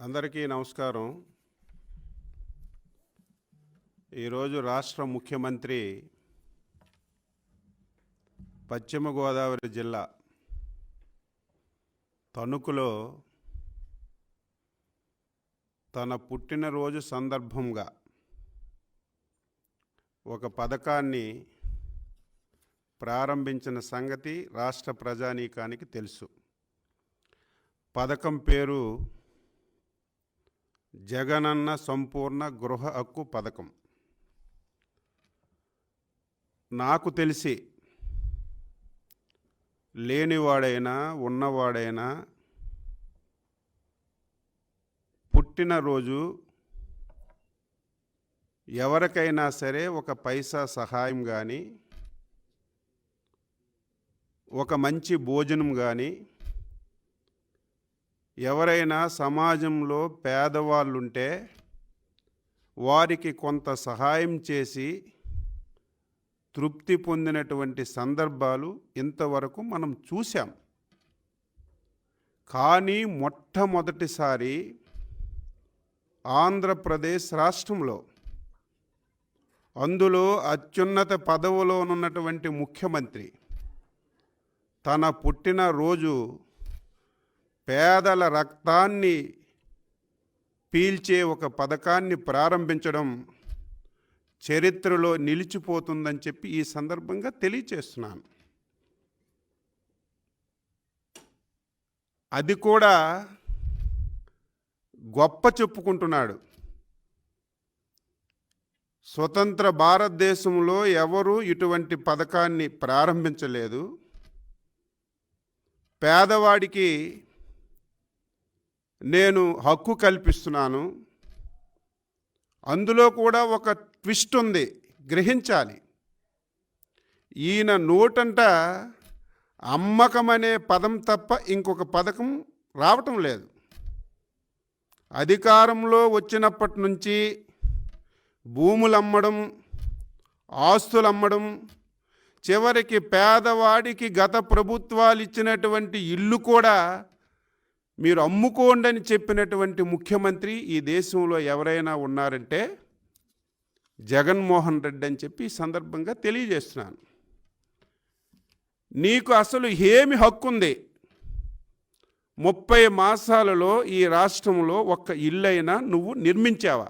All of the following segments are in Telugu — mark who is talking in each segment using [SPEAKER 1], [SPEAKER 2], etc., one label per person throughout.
[SPEAKER 1] అందరికీ నమస్కారం. ఈరోజు రాష్ట్ర ముఖ్యమంత్రి పశ్చిమ గోదావరి జిల్లా తణుకులో తన పుట్టినరోజు సందర్భంగా ఒక పథకాన్ని ప్రారంభించిన సంగతి రాష్ట్ర ప్రజానీకానికి తెలుసు. పథకం పేరు జగనన్న సంపూర్ణ గృహ హక్కు పథకం. నాకు తెలిసి లేనివాడైనా ఉన్నవాడైనా పుట్టినరోజు ఎవరికైనా సరే ఒక పైసా సహాయం కానీ ఒక మంచి భోజనం కానీ ఎవరైనా సమాజంలో పేదవాళ్ళుంటే వారికి కొంత సహాయం చేసి తృప్తి పొందినటువంటి సందర్భాలు ఇంతవరకు మనం చూసాం కానీ మొట్టమొదటిసారి ఆంధ్రప్రదేశ్ రాష్ట్రంలో అందులో అత్యున్నత పదవిలోనున్నటువంటి ముఖ్యమంత్రి తన పుట్టినరోజు పేదల రక్తాన్ని పీల్చే ఒక పథకాన్ని ప్రారంభించడం చరిత్రలో నిలిచిపోతుందని చెప్పి ఈ సందర్భంగా తెలియచేస్తున్నాను. అది కూడా గొప్ప చెప్పుకుంటున్నాడు. స్వతంత్ర భారతదేశంలో ఎవరు ఇటువంటి పథకాన్ని ప్రారంభించలేదు. పేదవాడికి నేను హక్కు కల్పిస్తున్నాను. అందులో కూడా ఒక ట్విస్ట్ ఉంది. గ్రహించాలి. ఈయన నోటంట అమ్మకం అనే పదం తప్ప ఇంకొక పథకం రావటం లేదు. అధికారంలో వచ్చినప్పటి నుంచి భూములు అమ్మడం ఆస్తులు అమ్మడం చివరికి పేదవాడికి గత ప్రభుత్వాలు ఇచ్చినటువంటి ఇల్లు కూడా మీరు అమ్ముకోండి అని చెప్పినటువంటి ముఖ్యమంత్రి ఈ దేశంలో ఎవరైనా ఉన్నారంటే జగన్మోహన్ రెడ్డి అని చెప్పి ఈ సందర్భంగా తెలియజేస్తున్నాను. నీకు అసలు ఏమి హక్కు ఉంది? ముప్పై మాసాలలో ఈ రాష్ట్రంలో ఒక్క ఇల్లైనా నువ్వు నిర్మించావా?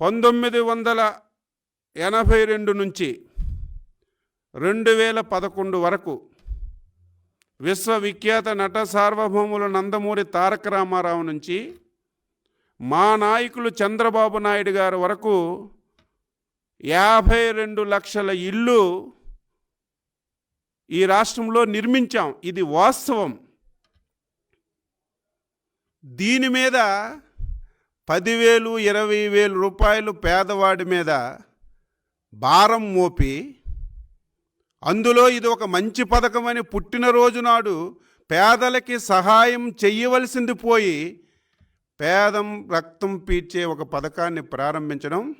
[SPEAKER 1] పంతొమ్మిది వందల ఎనభై రెండు నుంచి రెండు వేల పదకొండు వరకు విశ్వవిఖ్యాత నట సార్వభౌముల నందమూరి తారక రామారావు నుంచి మా నాయకులు చంద్రబాబు నాయుడు గారి వరకు యాభై రెండు లక్షల ఇల్లు ఈ రాష్ట్రంలో నిర్మించాం. ఇది వాస్తవం. దీని మీద పదివేలు ఇరవై వేలు రూపాయలు పేదవాడి మీద భారం మోపి అందులో ఇది ఒక మంచి పథకం అని పుట్టినరోజు నాడు పేదలకి సహాయం చెయ్యవలసింది పోయి పేదం రక్తం పీల్చే ఒక పథకాన్ని ప్రారంభించడం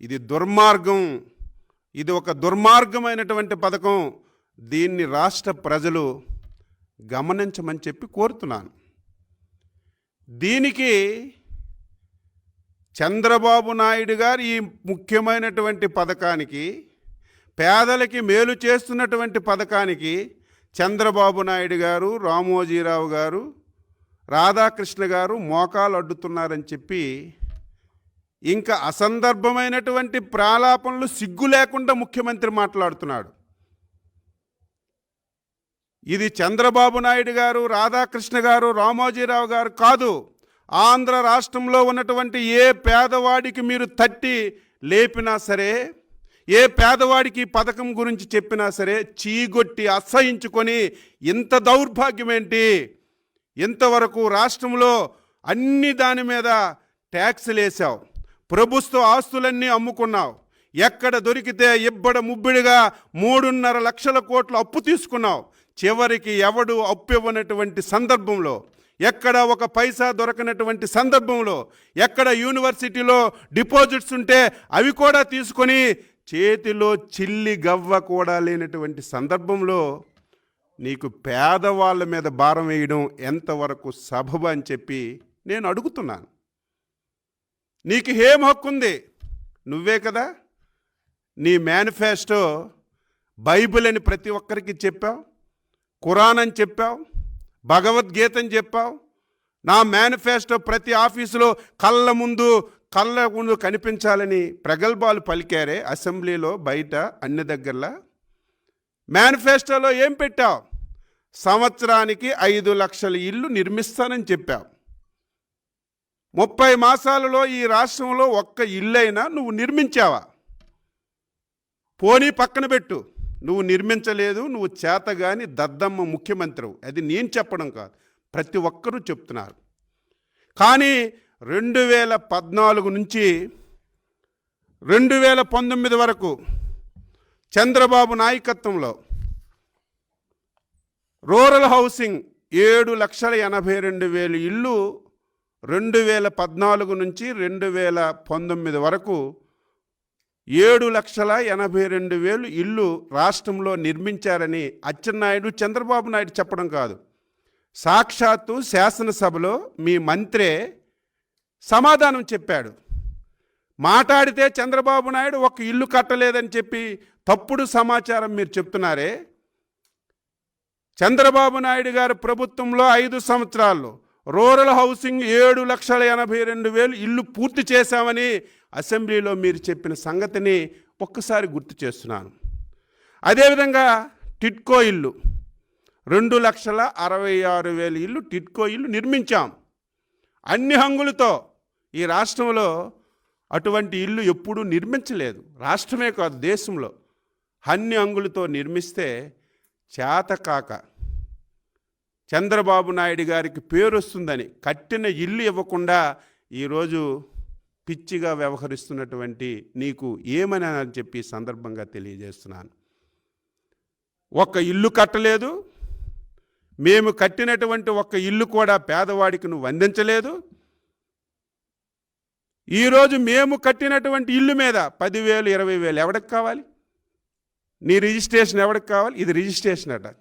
[SPEAKER 1] ఇది దుర్మార్గం. ఇది ఒక దుర్మార్గమైనటువంటి పథకం. దీన్ని రాష్ట్ర ప్రజలు గమనించమని చెప్పి కోరుతున్నాను. దీనికి చంద్రబాబు నాయుడు గారు ఈ ముఖ్యమైనటువంటి పథకానికి పేదలకి మేలు చేస్తున్నటువంటి పథకానికి చంద్రబాబు నాయుడు గారు రామోజీరావు గారు రాధాకృష్ణ గారు మోకాలు అడ్డుతున్నారని చెప్పి ఇంకా అసందర్భమైనటువంటి ప్రాలాపనలు సిగ్గు లేకుండా ముఖ్యమంత్రి మాట్లాడుతున్నాడు. ఇది చంద్రబాబు నాయుడు గారు రాధాకృష్ణ గారు రామోజీరావు గారు కాదు. ఆంధ్ర రాష్ట్రంలో ఉన్నటువంటి ఏ పేదవాడికి మీరు తట్టి లేపినా సరే ఏ పేదవాడికి పథకం గురించి చెప్పినా సరే చీగొట్టి అసహించుకొని ఇంత దౌర్భాగ్యం ఏంటి? ఇంతవరకు రాష్ట్రంలో అన్ని దాని మీద ట్యాక్సులు వేసావు ప్రభుత్వ ఆస్తులన్నీ అమ్ముకున్నావు ఎక్కడ దొరికితే ఇబ్బడ ముబ్బిడిగా మూడున్నర లక్షల కోట్ల అప్పు తీసుకున్నావు చివరికి ఎవడు అప్పు ఇవ్వనటువంటి సందర్భంలో ఎక్కడ ఒక పైసా దొరకనటువంటి సందర్భంలో ఎక్కడ యూనివర్సిటీలో డిపాజిట్స్ ఉంటే అవి కూడా తీసుకొని చేతిలో చిల్లి గవ్వ కూడా లేనటువంటి సందర్భంలో నీకు పేదవాళ్ళ మీద భారం వేయడం ఎంతవరకు సబబు అని చెప్పి నేను అడుగుతున్నాను. నీకు ఏం హక్కు ఉంది? నువ్వే కదా? నీ మేనిఫెస్టో బైబిల్ అని ప్రతి ఒక్కరికి చెప్పావు. ఖురాన్ అని చెప్పావు. భగవద్గీత అని చెప్పావు. నా మేనిఫెస్టో ప్రతి ఆఫీసులో కళ్ళ ముందు కళ్ళ ముందు కనిపించాలని ప్రగల్భాలు పలికారే అసెంబ్లీలో బయట అన్ని దగ్గరలా? మేనిఫెస్టోలో ఏం పెట్టావు? సంవత్సరానికి ఐదు లక్షల ఇల్లు నిర్మిస్తానని చెప్పావు. ముప్పై మాసాలలో ఈ రాష్ట్రంలో ఒక్క ఇల్లైనా నువ్వు నిర్మించావా? పోనీ పక్కన పెట్టు. నువ్వు నిర్మించలేదు నువ్వు చేతగాని దద్దమ్మ ముఖ్యమంత్రి అది నేను చెప్పడం కాదు. ప్రతి ఒక్కరూ చెప్తున్నారు. కానీ రెండు వేల పద్నాలుగు నుంచి రెండు వేల పంతొమ్మిది వరకు చంద్రబాబు నాయకత్వంలో రూరల్ హౌసింగ్ ఏడు లక్షల ఎనభై రెండు వేలు ఇల్లు రెండు వేల పద్నాలుగు నుంచి రెండు వేల పంతొమ్మిది వరకు ఏడు లక్షల ఎనభై రెండు వేలు ఇల్లు రాష్ట్రంలో నిర్మించారని అచ్చెన్నాయుడు చంద్రబాబు నాయుడు చెప్పడం కాదు. సాక్షాత్తు శాసనసభలో మీ మంత్రే సమాధానం చెప్పాడు. మాట్లాడితే చంద్రబాబు నాయుడు ఒక ఇల్లు కట్టలేదని చెప్పి తప్పుడు సమాచారం మీరు చెప్తున్నారే? చంద్రబాబు నాయుడు గారు ప్రభుత్వంలో ఐదు సంవత్సరాల్లో రూరల్ హౌసింగ్ ఏడు లక్షల ఎనభై రెండు వేలు ఇల్లు పూర్తి చేశామని అసెంబ్లీలో మీరు చెప్పిన సంగతిని ఒక్కసారి గుర్తు చేస్తున్నాను. అదేవిధంగా టిట్కో ఇల్లు రెండు లక్షల అరవై ఆరు వేల ఇల్లు టిట్కో ఇల్లు నిర్మించాం. అన్ని హంగులతో ఈ రాష్ట్రంలో అటువంటి ఇల్లు ఎప్పుడూ నిర్మించలేదు. రాష్ట్రమే కాదు దేశంలో. అన్ని అంగులతో నిర్మిస్తే చేతకాక చంద్రబాబు నాయుడు గారికి పేరు వస్తుందని కట్టిన ఇల్లు ఇవ్వకుండా ఈరోజు పిచ్చిగా వ్యవహరిస్తున్నటువంటి నీకు ఏమని అని చెప్పి సందర్భంగా తెలియజేస్తున్నాను. ఒక్క ఇల్లు కట్టలేదు. మేము కట్టినటువంటి ఒక్క ఇల్లు కూడా పేదవాడికి నువ్వు అందించలేదు. ఈరోజు మేము కట్టినటువంటి ఇల్లు మీద పదివేలు ఇరవై వేలు ఎవరికి కావాలి? నీ రిజిస్ట్రేషన్ ఎవరికి కావాలి? ఇది రిజిస్ట్రేషన్ అట.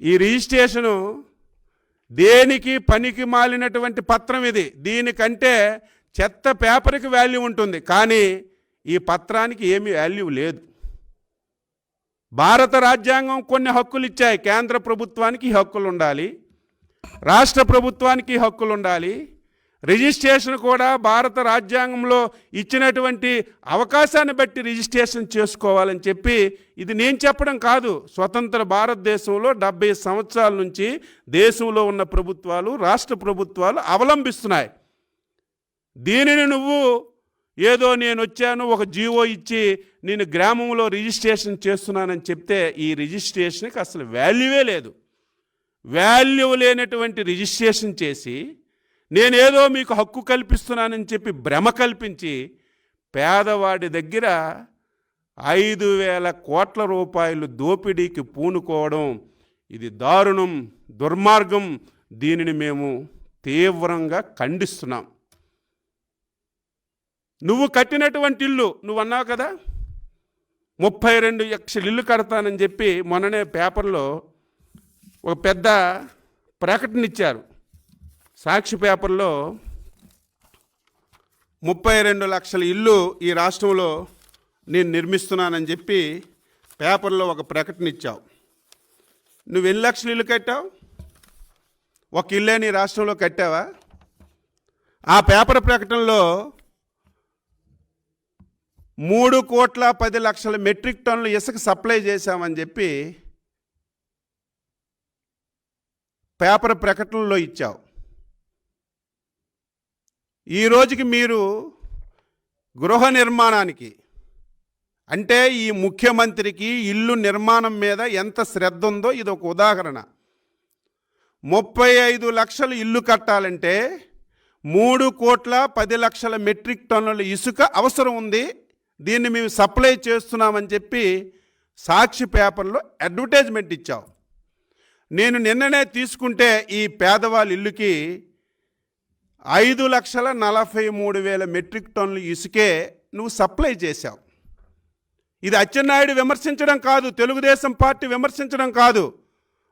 [SPEAKER 1] ఈ రిజిస్ట్రేషను దేనికి పనికి మాలినటువంటి పత్రం ఇది? దీనికంటే చెత్త పేపర్కి వాల్యూ ఉంటుంది. కానీ ఈ పత్రానికి ఏమీ వాల్యూ లేదు. భారత రాజ్యాంగం కొన్ని హక్కులు ఇచ్చాయి. కేంద్ర ప్రభుత్వానికి హక్కులు ఉండాలి. రాష్ట్ర ప్రభుత్వానికి హక్కులు ఉండాలి. రిజిస్ట్రేషన్ కూడా భారత రాజ్యాంగంలో ఇచ్చినటువంటి అవకాశాన్ని బట్టి రిజిస్ట్రేషన్ చేసుకోవాలని చెప్పి ఇది నేను చెప్పడం కాదు. స్వతంత్ర భారతదేశంలో డెబ్బై సంవత్సరాల నుంచి దేశంలో ఉన్న ప్రభుత్వాలు రాష్ట్ర ప్రభుత్వాలు అవలంబిస్తున్నాయి. దీనిని నువ్వు ఏదో నేను వచ్చాను ఒక జీవో ఇచ్చి నేను గ్రామంలో రిజిస్ట్రేషన్ చేస్తున్నానని చెప్తే ఈ రిజిస్ట్రేషన్కి అసలు వాల్యూవే లేదు. వాల్యూ లేనటువంటి రిజిస్ట్రేషన్ చేసి నేనేదో మీకు హక్కు కల్పిస్తున్నానని చెప్పి భ్రమ కల్పించి పేదవాడి దగ్గర ఐదు వేల కోట్ల రూపాయలు దోపిడీకి పూనుకోవడం ఇది దారుణం దుర్మార్గం. దీనిని మేము తీవ్రంగా ఖండిస్తున్నాం. నువ్వు కట్టినటువంటి ఇల్లు నువ్వు అన్నావు కదా ముప్పై రెండు లక్షల ఇల్లు కడతానని చెప్పి మొన్ననే పేపర్లో ఒక పెద్ద ప్రకటన ఇచ్చారు. సాక్షి పేపర్లో ముప్పై రెండు లక్షల ఇల్లు ఈ రాష్ట్రంలో నేను నిర్మిస్తున్నానని చెప్పి పేపర్లో ఒక ప్రకటన ఇచ్చావు. నువ్వు ఎన్ని లక్షలు ఇల్లు కట్టావు? ఒక ఇల్లే నీ రాష్ట్రంలో కట్టావా? ఆ పేపర్ ప్రకటనలో మూడు కోట్ల పది లక్షల మెట్రిక్ టన్నులు ఇసుక సప్లై చేశామని చెప్పి పేపర్ ప్రకటనలో ఇచ్చావు. ఈ రోజుకి మీరు గృహ నిర్మాణానికి అంటే ఈ ముఖ్యమంత్రికి ఇల్లు నిర్మాణం మీద ఎంత శ్రద్ధ ఉందో ఇది ఒక ఉదాహరణ. ముప్పై ఐదు లక్షలు ఇల్లు కట్టాలంటే మూడు కోట్ల పది లక్షల మెట్రిక్ టన్నుల ఇసుక అవసరం ఉంది. దీన్ని మేము సప్లై చేస్తున్నామని చెప్పి సాక్షి పేపర్లో అడ్వర్టైజ్మెంట్ ఇచ్చావు నేను నిన్ననే తీసుకుంటే ఈ పేదవాళ్ళ ఇల్లుకి ఐదు లక్షల నలభై మూడు వేల మెట్రిక్ టన్నులు ఇసుకే నువ్వు సప్లై చేశావు. ఇది అచ్చెన్నాయుడు విమర్శించడం కాదు తెలుగుదేశం పార్టీ విమర్శించడం కాదు.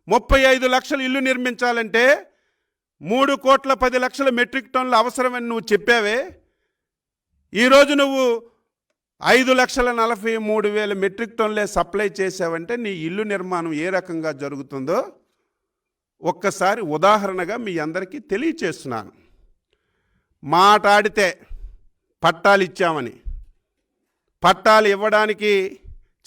[SPEAKER 1] ముప్పై ఐదు లక్షల ఇల్లు నిర్మించాలంటే మూడు కోట్ల పది లక్షల మెట్రిక్ టన్నులు అవసరమని నువ్వు చెప్పావే. ఈరోజు నువ్వు ఐదు లక్షల నలభై మూడు వేల మెట్రిక్ టన్నులే సప్లై చేసావంటే నీ ఇల్లు నిర్మాణం ఏ రకంగా జరుగుతుందో ఒక్కసారి ఉదాహరణగా మీ అందరికీ తెలియచేస్తున్నాను. మాట్లాడితే పట్టాలు ఇచ్చామని. పట్టాలు ఇవ్వడానికి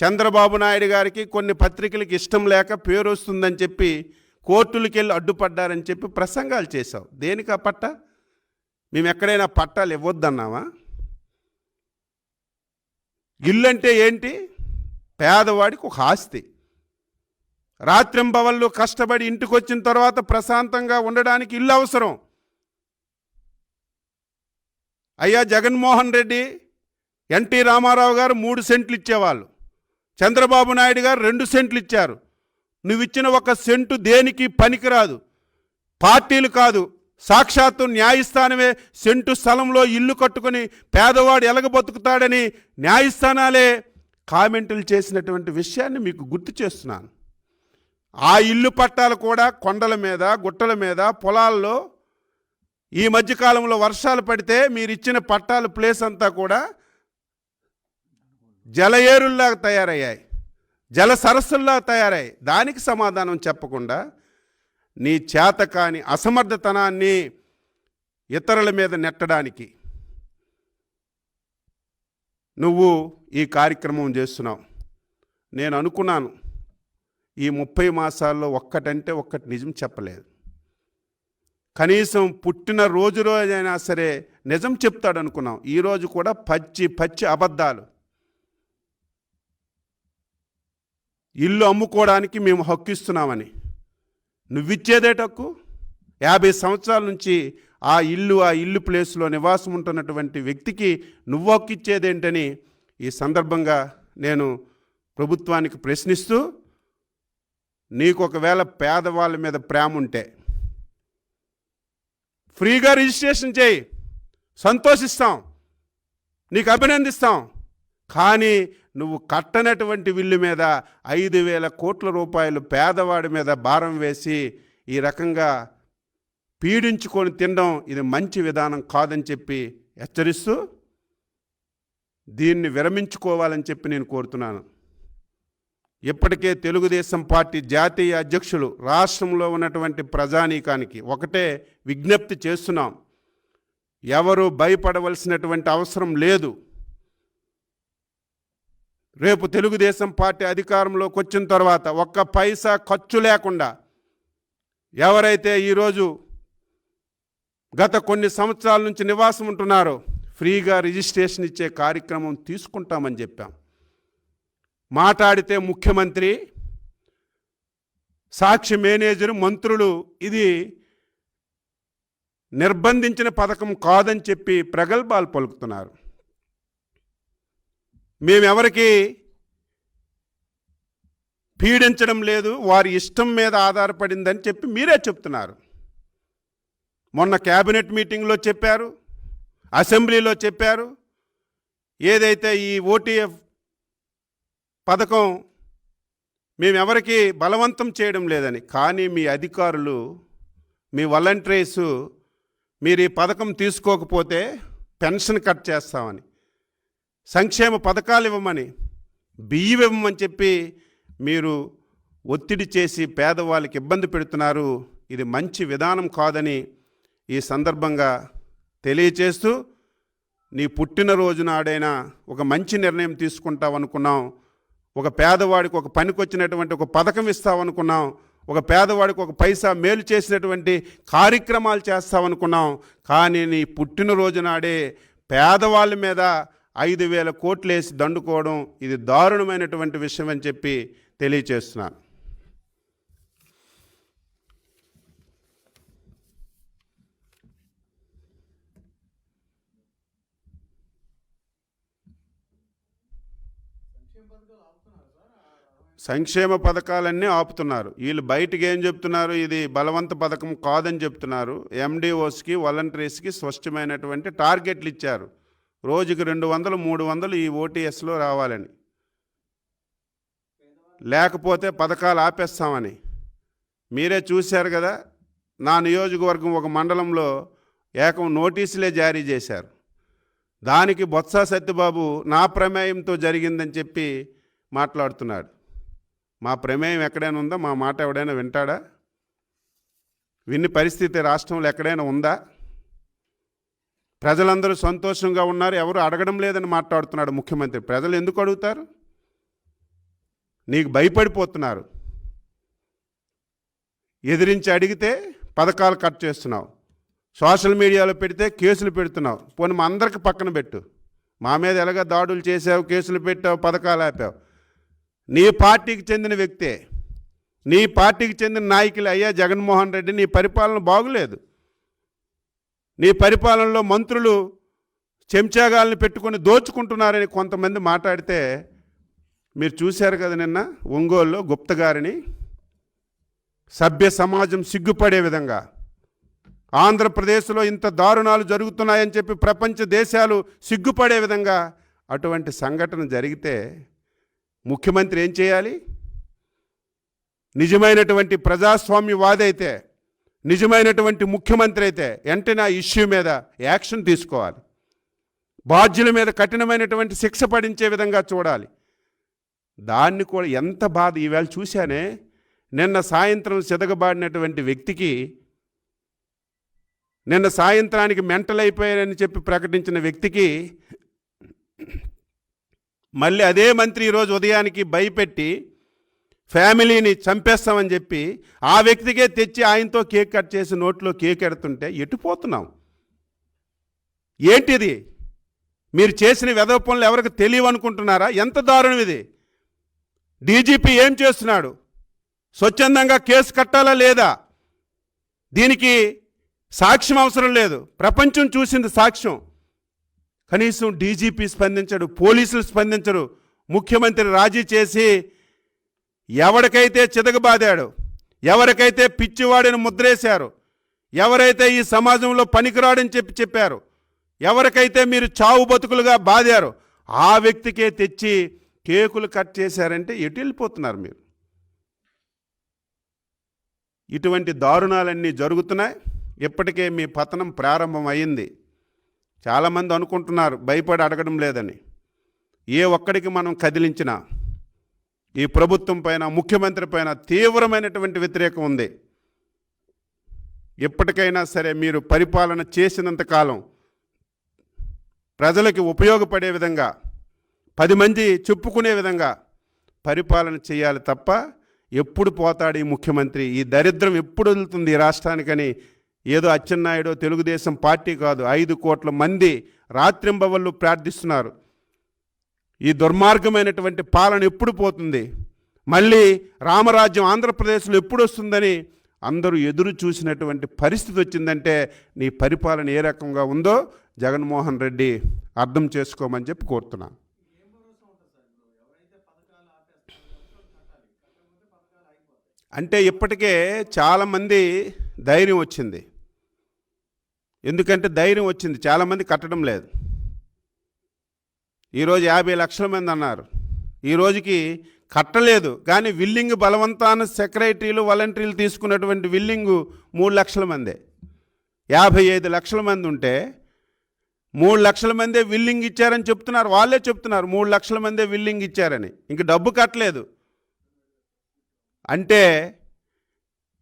[SPEAKER 1] చంద్రబాబు నాయుడు గారికి కొన్ని పత్రికలకు ఇష్టం లేక పేరు వస్తుందని చెప్పి కోర్టులకి వెళ్ళి అడ్డుపడ్డారని చెప్పి ప్రసంగాలు చేశావు. దేనికి ఆ పట్ట? మేము ఎక్కడైనా పట్టాలు ఇవ్వద్దన్నావా? ఇల్లు అంటే ఏంటి? పేదవాడికి ఒక ఆస్తి. రాత్రింబవళ్ళు కష్టపడి ఇంటికి వచ్చిన తర్వాత ప్రశాంతంగా ఉండడానికి ఇల్లు అవసరం. అయ్యా జగన్మోహన్ రెడ్డి ఎన్టీ రామారావు గారు మూడు సెంట్లు ఇచ్చేవాళ్ళు. చంద్రబాబు నాయుడు గారు రెండు సెంట్లు ఇచ్చారు. నువ్వు ఇచ్చిన ఒక సెంటు దేనికి పనికిరాదు. పార్టీలు కాదు సాక్షాత్తు న్యాయస్థానమే సెంటు స్థలంలో ఇల్లు కట్టుకొని పేదవాడు ఎలగ బతుకుతాడని న్యాయస్థానాలే కామెంటులు చేసినటువంటి విషయాన్ని మీకు గుర్తు చేస్తున్నాను. ఆ ఇల్లు పట్టాలు కూడా కొండల మీద గుట్టల మీద పొలాల్లో ఈ మధ్యకాలంలో వర్షాలు పడితే మీరు ఇచ్చిన పట్టాల ప్లేస్ అంతా కూడా జలయేరుల్లాగా తయారయ్యాయి. జల సరస్సుల్లా తయారయ్యాయి. దానికి సమాధానం చెప్పకుండా నీ చేత కాని అసమర్థతనాన్ని ఇతరుల మీద నెట్టడానికి నువ్వు ఈ కార్యక్రమం చేస్తున్నావు. నేను అనుకున్నాను. ఈ ముప్పై మాసాల్లో ఒక్కటంటే ఒక్కటి నిజం చెప్పలేదు. కనీసం పుట్టిన రోజు రోజైనా సరే నిజం చెప్తాడు అనుకున్నాం ఈరోజు కూడా పచ్చి పచ్చి అబద్ధాలు. ఇల్లు అమ్ముకోవడానికి మేము హక్కిస్తున్నామని. ఇస్తున్నామని నువ్విచ్చేదేటక్కు యాభై సంవత్సరాల నుంచి ఆ ఇల్లు ఆ ఇల్లు ప్లేస్లో నివాసం ఉంటున్నటువంటి వ్యక్తికి నువ్వు హక్కిచ్చేదేంటని ఈ సందర్భంగా నేను ప్రభుత్వానికి ప్రశ్నిస్తూ నీకు ఒకవేళ పేదవాళ్ళ మీద ప్రేమ ఉంటే ఫ్రీగా రిజిస్ట్రేషన్ చేయి. సంతోషిస్తాం. నీకు అభినందిస్తాం. కానీ నువ్వు కట్టనటువంటి విల్లు మీద ఐదు వేల కోట్ల రూపాయలు పేదవాడి మీద భారం వేసి ఈ రకంగా పీడించుకొని తినడం ఇది మంచి విధానం కాదని చెప్పి హెచ్చరిస్తూ దీన్ని విరమించుకోవాలని చెప్పి నేను కోరుతున్నాను. ఇప్పటికే తెలుగుదేశం పార్టీ జాతీయ అధ్యక్షులు రాష్ట్రంలో ఉన్నటువంటి ప్రజానీకానికి ఒకటే విజ్ఞప్తి చేస్తున్నాం. ఎవరు భయపడవలసినటువంటి అవసరం లేదు. రేపు తెలుగుదేశం పార్టీ అధికారంలోకి వచ్చిన తర్వాత ఒక్క పైసా ఖర్చు లేకుండా ఎవరైతే ఈరోజు గత కొన్ని సంవత్సరాల నుంచి నివాసం ఉంటున్నారో ఫ్రీగా రిజిస్ట్రేషన్ ఇచ్చే కార్యక్రమం తీసుకుంటామని చెప్పాం. మాట్లాడితే ముఖ్యమంత్రి సాక్షి మేనేజరు మంత్రులు ఇది నిర్బంధించిన పథకం కాదని చెప్పి ప్రగల్భాలు పలుకుతున్నారు. మేమెవరికి పీడించడం లేదు వారి ఇష్టం మీద ఆధారపడిందని చెప్పి మీరే చెప్తున్నారు. మొన్న క్యాబినెట్ మీటింగ్లో చెప్పారు అసెంబ్లీలో చెప్పారు ఏదైతే ఈ ఓటీఎఫ్ పథకం మేమెవరికి బలవంతం చేయడం లేదని కానీ మీ అధికారులు మీ వాలంటీర్స్ మీరు ఈ పథకం తీసుకోకపోతే పెన్షన్ కట్ చేస్తామని సంక్షేమ పథకాలు ఇవ్వమని బియ్యం ఇవ్వమని చెప్పి మీరు ఒత్తిడి చేసి పేదవాళ్ళకి ఇబ్బంది పెడుతున్నారు. ఇది మంచి విధానం కాదని ఈ సందర్భంగా తెలియచేస్తూ నీ పుట్టినరోజు నాడైనా ఒక మంచి నిర్ణయం తీసుకుంటావనుకున్నాం. ఒక పేదవాడికి ఒక పనికొచ్చినటువంటి ఒక పథకం ఇస్తామనుకున్నాం ఒక పేదవాడికి ఒక పైసా మేలు చేసినటువంటి కార్యక్రమాలు చేస్తావనుకున్నాం కానీ నీ పుట్టినరోజు నాడే పేదవాళ్ళ మీద ఐదు వేల కోట్లు వేసి దండుకోవడం ఇది దారుణమైనటువంటి విషయం అని చెప్పి తెలియచేస్తున్నాను. సంక్షేమ పథకాలన్నీ ఆపుతున్నారు. వీళ్ళు బయటికి ఏం చెప్తున్నారు? ఇది బలవంత పథకం కాదని చెప్తున్నారు. ఎండిఓస్కి వాలంటీర్స్కి స్పష్టమైనటువంటి టార్గెట్లు ఇచ్చారు. రోజుకి రెండు వందలు మూడు వందలు ఈ ఓటీఎస్లో రావాలని. లేకపోతే పథకాలు ఆపేస్తామని. మీరే చూశారు కదా నా నియోజకవర్గం ఒక మండలంలో ఏకం నోటీసులే జారీ చేశారు. దానికి బొత్స సత్యబాబు నా ప్రమేయంతో జరిగిందని చెప్పి మాట్లాడుతున్నాడు. మా ప్రమేయం ఎక్కడైనా ఉందా? మా మాట ఎవడైనా వింటాడా? విన్ని పరిస్థితి రాష్ట్రంలో ఎక్కడైనా ఉందా? ప్రజలందరూ సంతోషంగా ఉన్నారు. ఎవరు అడగడం లేదని మాట్లాడుతున్నాడు ముఖ్యమంత్రి. ప్రజలు ఎందుకు అడుగుతారు? నీకు భయపడిపోతున్నారు. ఎదిరించి అడిగితే పథకాలు కట్ చేస్తున్నావు. సోషల్ మీడియాలో పెడితే కేసులు పెడుతున్నావు. పోనీ మా అందరికి పక్కన పెట్టు. మా మీద ఎలాగ దాడులు చేసావు కేసులు పెట్టావు పథకాలు ఆపావు. నీ పార్టీకి చెందిన వ్యక్తే నీ పార్టీకి చెందిన నాయకులు అయ్యా జగన్మోహన్ రెడ్డి నీ పరిపాలన బాగులేదు. నీ పరిపాలనలో మంత్రులు చెంచాగాల్ని పెట్టుకొని దోచుకుంటున్నారని కొంతమంది మాట్లాడితే మీరు చూశారు కదా నిన్న ఒంగోలులో గుప్త గారిని సభ్య సమాజం సిగ్గుపడే విధంగా. ఆంధ్రప్రదేశ్లో ఇంత దారుణాలు జరుగుతున్నాయని చెప్పి ప్రపంచ దేశాలు సిగ్గుపడే విధంగా అటువంటి సంఘటన జరిగితే ముఖ్యమంత్రి ఏం చేయాలి? నిజమైనటువంటి ప్రజాస్వామ్యవాదైతే నిజమైనటువంటి ముఖ్యమంత్రి అయితే వెంటనే ఆ ఇష్యూ మీద యాక్షన్ తీసుకోవాలి. బాధ్యుల మీద కఠినమైనటువంటి శిక్ష పడించే విధంగా చూడాలి. దాన్ని కూడా ఎంత బాధ ఈవేళ చూశానే నిన్న సాయంత్రం సిదగబాడినటువంటి వ్యక్తికి నిన్న సాయంత్రానికి మెంటల్ అయిపోయానని చెప్పి ప్రకటించిన వ్యక్తికి మళ్ళీ అదే మంత్రి ఈరోజు ఉదయానికి భయపెట్టి ఫ్యామిలీని చంపేస్తామని చెప్పి ఆ వ్యక్తికే తెచ్చి ఆయనతో కేక్ కట్ చేసి నోట్లో కేక్ ఎడుతుంటే ఎటుపోతున్నాం ఏంటిది? మీరు చేసిన వెధవ పనులు ఎవరికి తెలియవనుకుంటున్నారా ఎంత దారుణం ఇది? డీజీపీ ఏం చేస్తున్నాడు? స్వచ్ఛందంగా కేసు కట్టాలా లేదా? దీనికి సాక్ష్యం అవసరం లేదు. ప్రపంచం చూసింది సాక్ష్యం. కనీసం డీజీపీ స్పందించడు పోలీసులు స్పందించరు. ముఖ్యమంత్రి రాజీ చేసి ఎవరికైతే చితకబాదాడు ఎవరికైతే పిచ్చివాడిని ముద్రేశారు ఎవరైతే ఈ సమాజంలో పనికిరాడని చెప్పి చెప్పారు ఎవరికైతే మీరు చావు బతుకులుగా బాదారు ఆ వ్యక్తికే తెచ్చి కేకులు కట్ చేశారంటే ఎటు వెళ్ళిపోతున్నారు మీరు? ఇటువంటి దారుణాలన్నీ జరుగుతున్నాయి. ఇప్పటికే మీ పతనం ప్రారంభం అయింది. చాలామంది అనుకుంటున్నారు భయపడి అడగడం లేదని. ఏ ఒక్కడికి మనం కదిలించినా ఈ ప్రభుత్వం పైన ముఖ్యమంత్రి పైన తీవ్రమైనటువంటి వ్యతిరేకం ఉంది. ఎప్పటికైనా సరే మీరు పరిపాలన చేసినంత కాలం ప్రజలకి ఉపయోగపడే విధంగా పది మంది చెప్పుకునే విధంగా పరిపాలన చేయాలి తప్ప ఎప్పుడు పోతాడు ఈ ముఖ్యమంత్రి? ఈ దరిద్రం ఎప్పుడు వదులుతుంది ఈ రాష్ట్రానికని ఏదో అచ్చెన్నాయుడు తెలుగుదేశం పార్టీ కాదు ఐదు కోట్ల మంది రాత్రింబవళ్ళు ప్రార్థిస్తున్నారు. ఈ దుర్మార్గమైనటువంటి పాలన ఎప్పుడు పోతుంది? మళ్ళీ రామరాజ్యం ఆంధ్రప్రదేశ్లో ఎప్పుడు వస్తుందని అందరూ ఎదురు చూసినటువంటి పరిస్థితి వచ్చిందంటే నీ పరిపాలన ఏ రకంగా ఉందో జగన్మోహన్ రెడ్డి అర్థం చేసుకోమని చెప్పి కోరుతున్నాను అంటే ఇప్పటికే చాలామంది ధైర్యం వచ్చింది. ఎందుకంటే ధైర్యం వచ్చింది. చాలామంది కట్టడం లేదు. ఈరోజు యాభై లక్షల మంది అన్నారు. ఈ రోజుకి కట్టలేదు. కానీ విల్లింగ్ బలవంతాన సెక్రటరీలు వాలంటీర్లు తీసుకున్నటువంటి విల్లింగు మూడు లక్షల మందే. యాభై ఐదు లక్షల మంది ఉంటే మూడు లక్షల మందే విల్లింగ్ ఇచ్చారని చెప్తున్నారు. వాళ్ళే చెప్తున్నారు మూడు లక్షల మందే విల్లింగ్ ఇచ్చారని. ఇంక డబ్బు కట్టలేదు. అంటే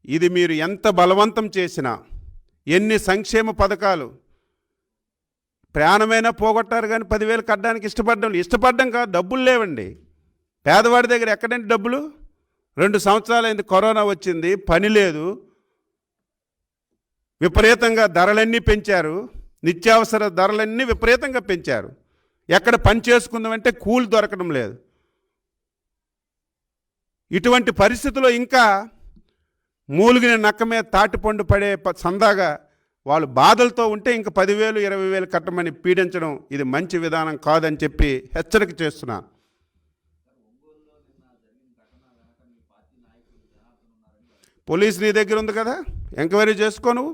[SPEAKER 1] ఇది మీరు ఎంత బలవంతం చేసినా ఎన్ని సంక్షేమ పథకాలు ప్రాణమైనా పోగొట్టారు కానీ పదివేలు కట్టడానికి ఇష్టపడడం ఇష్టపడ్డం కాదు డబ్బులు లేవండి. పేదవాడి దగ్గర ఎక్కడండి డబ్బులు? రెండు సంవత్సరాలైంది కరోనా వచ్చింది పని లేదు. విపరీతంగా ధరలన్నీ పెంచారు. నిత్యావసర ధరలన్నీ విపరీతంగా పెంచారు. ఎక్కడ పని చేసుకుందామంటే కూలి దొరకడం లేదు. ఇటువంటి పరిస్థితుల్లో ఇంకా మూలిగిన నక్క మీద తాటిపండు పడే సందాగా వాళ్ళు బాధలతో ఉంటే ఇంక పదివేలు ఇరవై వేలు కట్టమని పీడించడం ఇది మంచి విధానం కాదని చెప్పి హెచ్చరిక చేస్తున్నాను పోలీస్ నీ దగ్గర ఉంది కదా? ఎంక్వైరీ చేసుకో నువ్వు.